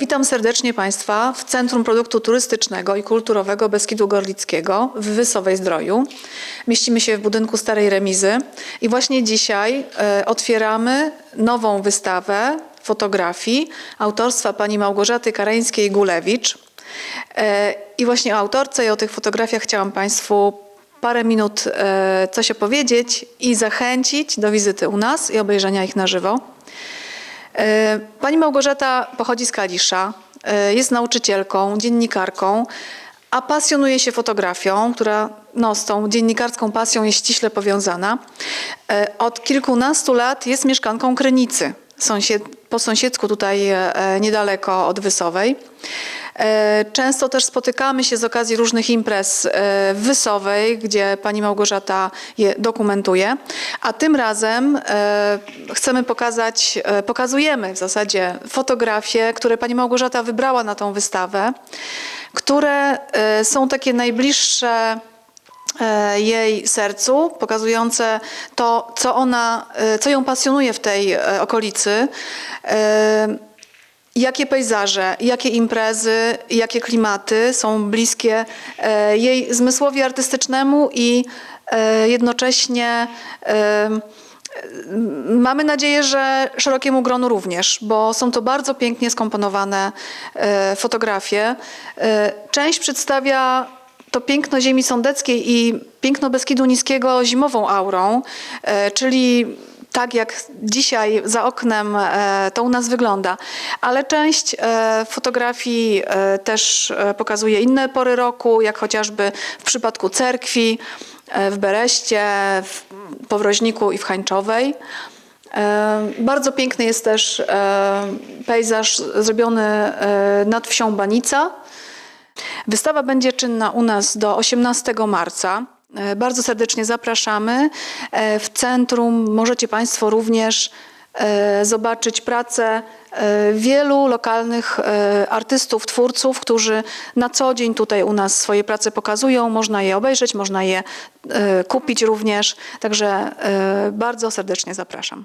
Witam serdecznie Państwa w Centrum Produktu Turystycznego i Kulturowego Beskidu Gorlickiego w Wysowej Zdroju. Mieścimy się w budynku Starej Remizy i właśnie dzisiaj e, otwieramy nową wystawę fotografii autorstwa pani Małgorzaty Kareńskiej-Gulewicz. E, I właśnie o autorce i o tych fotografiach chciałam Państwu parę minut e, coś opowiedzieć i zachęcić do wizyty u nas i obejrzenia ich na żywo. E, Pani Małgorzata pochodzi z Kalisza, e, jest nauczycielką, dziennikarką, a pasjonuje się fotografią, która no, z tą dziennikarską pasją jest ściśle powiązana. E, Od kilkunastu lat jest mieszkanką Krynicy, sąsied, po sąsiedzku tutaj niedaleko od Wysowej. E, Często też spotykamy się z okazji różnych imprez e, w Wysowej, gdzie pani Małgorzata je dokumentuje, a tym razem e, chcemy pokazać, e, pokazujemy w zasadzie fotografie, które pani Małgorzata wybrała na tą wystawę, które e, są takie najbliższe e, jej sercu, pokazujące to, co ona, e, co ją pasjonuje w tej e, okolicy. Jakie pejzaże, jakie imprezy, jakie klimaty są bliskie e, jej zmysłowi artystycznemu i e, jednocześnie e, Mamy nadzieję, że szerokiemu gronu również, bo są to bardzo pięknie skomponowane fotografie. Część przedstawia to piękno ziemi sądeckiej i piękno Beskidu Niskiego zimową aurą, czyli tak jak dzisiaj za oknem e, to u nas wygląda, ale część e, fotografii e, też pokazuje inne pory roku, jak chociażby w przypadku cerkwi, w Bereście, w Powroźniku i w Hańczowej. Bardzo piękny jest też pejzaż zrobiony nad wsią Banica. Wystawa będzie czynna u nas do 18 marca. E, Bardzo serdecznie zapraszamy. E, W centrum możecie Państwo również e, zobaczyć pracę wielu lokalnych artystów, twórców, którzy na co dzień tutaj u nas swoje prace pokazują. Można je obejrzeć, można je kupić również. Także bardzo serdecznie zapraszam.